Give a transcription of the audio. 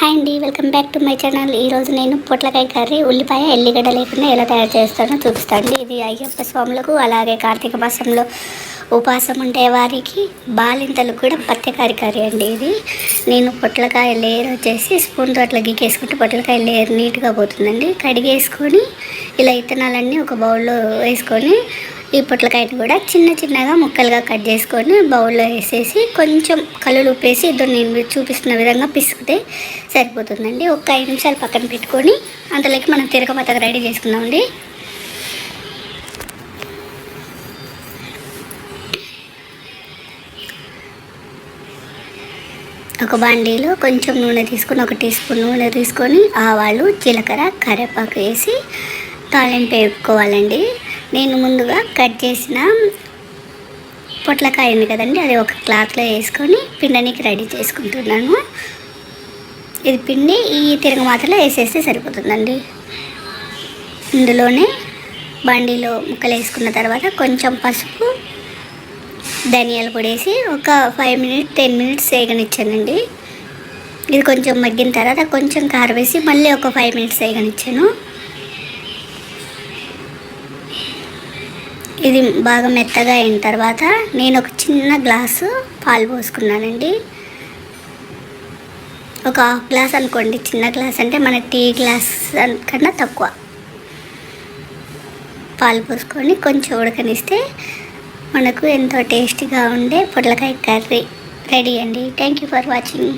Hi అండి welcome back to my channel. ఈరోజు నేను పొట్లకాయ కర్రీ ఉల్లిపాయ ఎల్లిగడ్డ లేకుండా ఎలా తయారు చేస్తానో చూపిస్తాను ఇది అయ్యప్ప స్వాములకు అలాగే కార్తీక మాసంలో ఉపాసం ఉండే వారికి బాలింతలకు కూడా పత్యకారి కర్రీ అండి ఇది. నేను పొట్లకాయ లేయర్ వచ్చేసి స్పూన్తో అట్లా గీకేసుకుంటే పొట్లకాయ లేయర్ నీట్గా పోతుందండి. కడిగేసుకొని ఇలా ఇత్తనాలన్నీ ఒక బౌల్లో వేసుకొని ఈ పొట్లకాయని కూడా చిన్న చిన్నగా ముక్కలుగా కట్ చేసుకొని బౌల్లో వేసేసి కొంచెం కళ్ళు ఉప్పేసి ఇద్దరు నేను చూపిస్తున్న విధంగా పిసికితే సరిపోతుందండి. ఒక ఐదు నిమిషాలు పక్కన పెట్టుకొని అంతలోకి మనం తిరగమతగా రెడీ చేసుకుందామండి ఒక బాండీలో కొంచెం నూనె తీసుకొని ఒక టీ స్పూన్ నూనె తీసుకొని ఆవాలు జీలకర్ర కరివేపాకు వేసి తాలింపు వేపుకోవాలండి. నేను ముందుగా కట్ చేసిన పొట్లకాయ ఉంది కదండి అది ఒక క్లాత్లో వేసుకొని పిండనికి రెడీ చేసుకుంటున్నాను. ఇది పిండి ఈ తిరగమాతలో వేసేస్తే సరిపోతుందండి. ఇందులోనే బండిలో ముక్కలు వేసుకున్న తర్వాత కొంచెం పసుపు ధనియాలు పొడి వేసి ఒక ఫైవ్ మినిట్స్ టెన్ మినిట్స్ వేగనిచ్చానండి ఇది కొంచెం మగ్గిన తర్వాత కొంచెం కారం వేసి మళ్ళీ ఒక ఫైవ్ మినిట్స్ వేగనిచ్చాను. ఇది బాగా మెత్తగా అయిన తర్వాత నేను ఒక చిన్న గ్లాసు పాలు పోసుకున్నానండి. ఒక హాఫ్ గ్లాస్ అనుకోండి చిన్న గ్లాస్ అంటే మన టీ గ్లాస్ కన్నా తక్కువ. పాలు పోసుకొని కొంచెం ఉడకనిస్తే మనకు ఎంతో టేస్టీగా ఉండే పొట్లకాయ కర్రీ రెడీ అండి. Thank you for watching